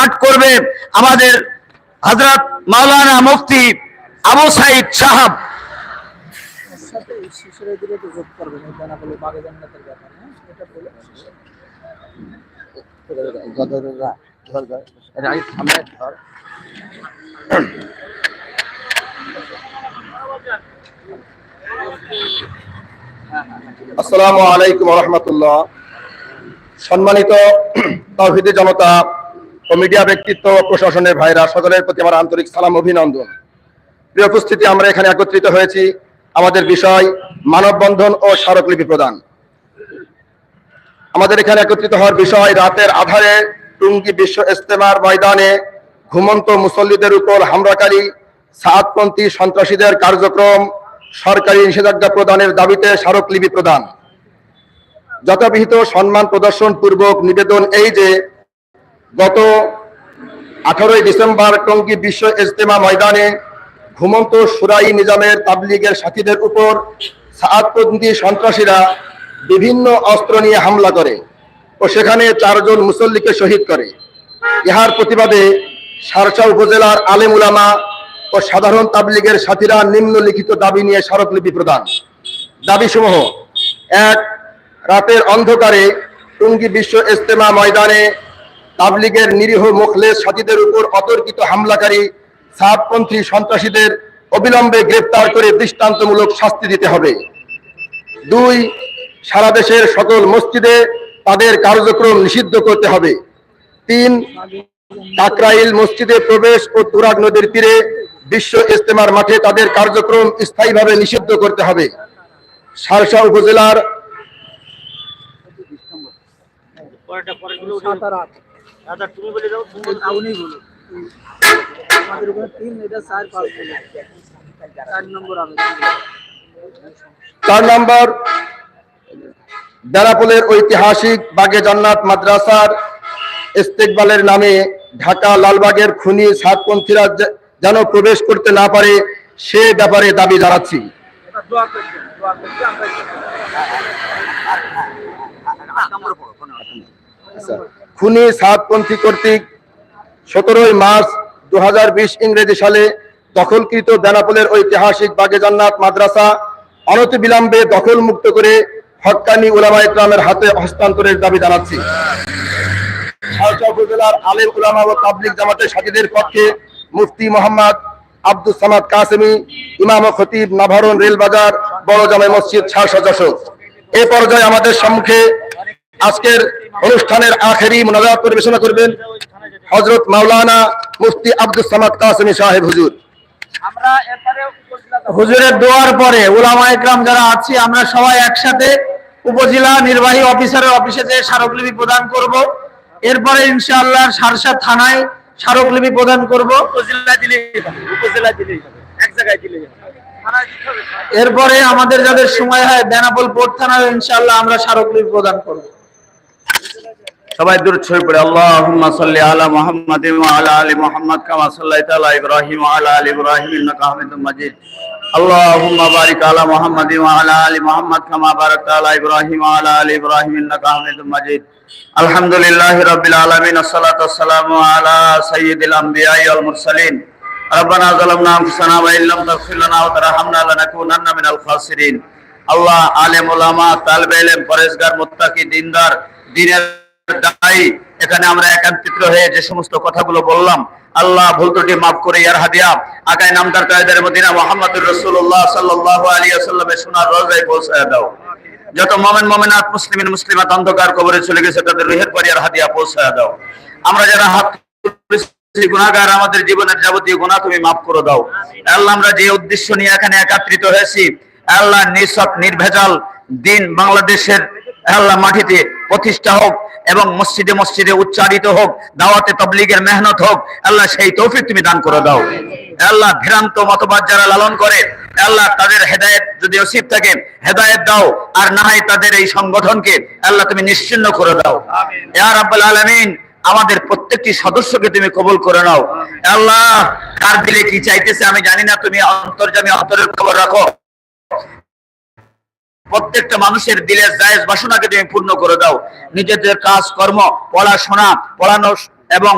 পাঠ করবে আমাদের হজরত মাওলানা মুফতি আবু সাইদ সাহাব। আসসালামু আলাইকুম রহমতুল্লাহ। সম্মানিত জনতা ও মিডিয়া ব্যক্তিত্ব প্রশাসনের ভাইরা সকলের প্রতি আমার আন্তরিক সালাম, অভিনন্দন। প্রিয় উপস্থিতি, আমরা এখানে একত্রিত হয়েছি আমাদের বিষয় মানববন্ধন ও স্মারকলিপি প্রদান। আমাদের এখানে একত্রিত হওয়ার বিষয় রাতের আধারে টুঙ্গি বিশ্ব ইস্তেমার ময়দানে ঘুমন্ত মুসল্লিদের উপর হামলাকারী সাতপন্থী সন্ত্রাসীদের কার্যক্রম সরকারি নিষেধাজ্ঞা প্রদানের দাবিতে স্মারকলিপি প্রদান। যথাবিহিত সম্মান প্রদর্শন পূর্বক নিবেদন এই যে গত আঠারোই ডিসেম্বর টঙ্গী বিশ্ব ইজতেমা ময়দানে ঘুমন্ত সুরাই নিজামের তাবলিগের সাথীদের উপর সাতপন্থী সন্ত্রাসীরা বিভিন্ন অস্ত্র নিয়ে হামলা করে ও সেখানে চারজন মুসল্লিকে শহীদ করে। ইহার প্রতিবাদে সারসা উপজেলার আলেম উলামা ও সাধারণ তাবলিগের সাথীরা নিম্নলিখিত দাবি নিয়ে স্মারকলিপি প্রদান। দাবিসমূহ, এক, রাতের অন্ধকারে টুঙ্গি বিশ্ব ইজতেমা ময়দানে তাবলিগের নিরীহ মুখলেস সাথীদের উপর অতর্কিত হামলাকারী সাতপন্থী সন্ত্রাসীদের অবিলম্বে গ্রেপ্তার করে দৃষ্টান্তমূলক শাস্তি দিতে হবে। দুই সারা দেশের সকল মসজিদে তাদের কার্যক্রম নিষিদ্ধ করতে হবে। তিন কাকরাইল মসজিদে প্রবেশ ও তুরাগ নদীর তীরে বিশ্ব ইজতেমার মাঠে তাদের কার্যক্রম স্থায়ীভাবে নিষিদ্ধ করতে হবে। সারসা উপজেলার সাত আর আট উনি বলুন আমাদের ওখানে তিন এটা চার পাঁচ চার নম্বর আবেদন চার নম্বর বেড়াপোলের ঐতিহাসিক বাগে জান্নাত মাদ্রাসার ইস্তেকবালের নামে ঢাকা লালবাগের খুনি সাতপন্থীরা যেন প্রবেশ করতে না পারে সে ব্যাপারে দাবি জানাচ্ছি। এটা খুনি সাতপন্থী কর্তৃক সতেরোই মার্চ দুহাজার বিশ ইংরেজি সালে দখলকৃত বেনাপোলের ঐতিহাসিক বাগে জান্নাত মাদ্রাসা অনতিবিলম্বে দখল মুক্ত করে হক্কানি উলামা ইকরামের হাতে হস্তান্তরের দাবি জানাচ্ছি। উপজেলার আলেম উলামা ও তাবলিক জামাতের সাথীদের পক্ষে মুফতি মোহাম্মদ আব্দুল সামাদ কাসেমি, ইমাম খতিব নাভারণ রেলবাজার, বড় জামাই মসজিদ সারসা যশোর এ পর্যায়ে আমাদের সম্মুখে আজকের অনুষ্ঠানের আখেরি মোনাজাত পরিবেশনা করবেন হজরত মাওলানা মুফতি আব্দুল সামাদ কাসেমি সাহেব হুজুর। হুজুরের দোয়ার পরে ওলামা একরাম যারা আছি আমরা সবাই একসাথে উপজেলা নির্বাহী অফিসারের অফিসে যে স্মারকলিপি প্রদান করব। এরপরে ইনশাআল্লাহ সারসা থানায় স্মারকলিপি প্রদান করব। উপজেলা হবে উপজেলা হবে এক জায়গায় হবে। এরপরে আমাদের যাদের সময় হয় বেনাপোল পোর্ট থানায় ইনশাআল্লাহ আমরা স্মারকলিপি প্রদান করব। সবাই দূর ছড়িয়ে পড়ে আল্লাহুম্মা সাল্লি আলা মুহাম্মাদ ওয়া আলা আলি মুহাম্মাদ কামা সাল্লাইতা আলা ইব্রাহিম ওয়া আলা আলি ইব্রাহিম ইন্নাকা হামিদুম মাজিদ আল্লাহুম্মা বারিক আলা মুহাম্মাদ ওয়া আলা আলি মুহাম্মাদ কামা বারাকতা আলা ইব্রাহিম ওয়া আলা আলি ইব্রাহিম ইন্নাকা হামিদুম মাজিদ আলহামদুলিল্লাহি রাব্বিল আলামিন আসসালাতু ওয়াসসালামু আলা সাইয়্যিদিল আমবিয়াই ওয়াল মুরসালিন ربنا ظلمنا انفسنا وان لم تغفر لنا وترحمنا لنكونن من الخاسرين আল্লাহ আলেম ওলামা তালবে ইলম পরেশগার মুত্তাকি দিনদার দিনের দায়ী। এখানে আমরা হয়ে যে সমস্ত কথাগুলো বললাম, আল্লাহ ভুল ত্রুটি মাফ করে ইয়ার হাদিয়া। আগায় নামদার কায়দার মদিনা মোহাম্মদুর রাসূলুল্লাহ সাল্লাল্লাহু আলাইহি ওয়াসাল্লামের সোনার রোজায় পৌঁছায় দাও। যত মোমেন, মোমেনাত মুসলিমাত অন্ধকার কবরে চলে গেছে, তাদের রুহের হাদিয়া পৌঁছায় দাও। আমরা যারা হাত গুনাহগার, আমাদের জীবনের যাবতীয় গুনাহ তুমি মাফ করে দাও। আল্লাহ, আমরা যে উদ্দেশ্য নিয়ে এখানে একত্রিত হয়েছি, আল্লাহ নিঃশক নির্ভেজাল দিন বাংলাদেশের, আল্লাহ মাটিতে প্রতিষ্ঠা হোক এবং মসজিদে মসজিদে উচ্চারিত হোক দাওয়াতে তবলিগের মেহনত হোক আল্লাহ সেই তৌফিক তুমি দান করে দাও। আল্লাহ ভ্রান্ত মতবাদ যারা লালন করে আল্লাহ তাদের হেদায়েত যদি নসিব থাকে হেদায়েত দাও। আর না হয় তাদের এই সংগঠনকে আল্লাহ তুমি নিশ্চিন্ন করে দাও। ইয়া রাব্বুল আলামিন আমাদের প্রত্যেকটি সদস্যকে তুমি কবল করে নাও। আল্লাহ কার দিলে কি চাইতেছে আমি জানি না তুমি অন্তর্জামী অন্তরের খবর রাখো। প্রত্যেকটা মানুষের দিলের জায়েজ বাসনাকে তুমি পূর্ণ করে দাও। নিজেদের কাজ, কর্ম, পড়াশোনা, পড়ানো এবং